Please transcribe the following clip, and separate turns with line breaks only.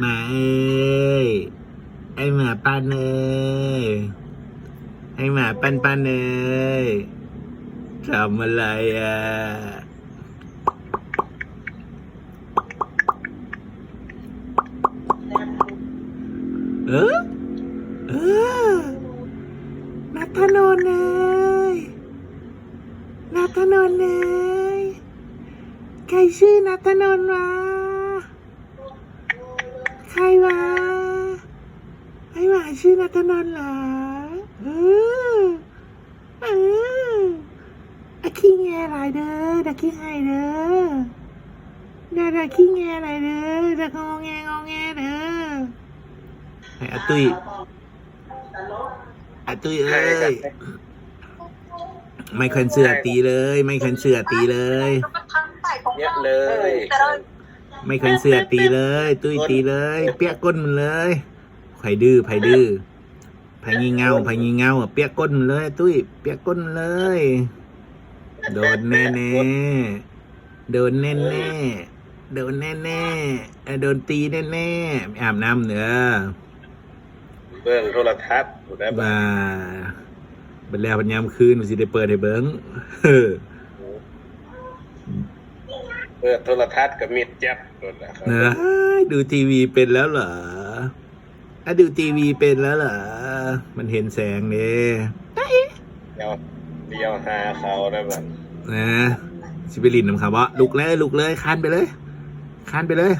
หมาเอ้ยไอหมาปันเอ้ยไอหมาปันปันเอ้ยทำอะไรอะเออเออนัทนนเอ้ยนัทนนเอ้ยใครชื่อนัทนนวะ วะไอ้หมาชื่อนัทนนท์เหรอเออเอออะขี้แงอะไรเด้อดักขี้ไห้เด้อเด้อดักขี้แงอะไรเด้อดักงอแงงอแงเด้อไอ้อาตุยอาตุยเอ้ยไม่เคยเสือตีเลย ไม่เคยเสือตีเลย
เยอะเลย
ไม่เคยเสือตีเลย ตุ้ยตีเลย เปียกก้นมันเลยไผดื้อไผดื้อไผงีเงาไผงีเงาอะเปียกก้นมันเลย ตุ้ยเปียกก้นมันเลย โดนแน่แน่ๆโดนแน่แน่ๆโดนแน่แน่ๆเอ่อโดนตีแน่แน่ๆไม่อาบน้ำเนื้อ
เบื้องโทรทัศน์ถูกได้ปะ
ว่าเป็นแล้วเป็นยามคืนมันสิได้เปิดให้เบิ้ง เออ
เปิดโทรทัศน์กับมีดจับโดนนะครับ
เนอะดูทีวีเป็นแล้วเหรออะดูทีวีเป็นแล้วเหรอ มันเห็นแสงเนี่ย
เดี๋ยวเดี๋ยวหาเขาได้บ้าง
นะสิไปลินนำครับว่าลุกเลยลุกเลยคานไปเลยคานไปเลย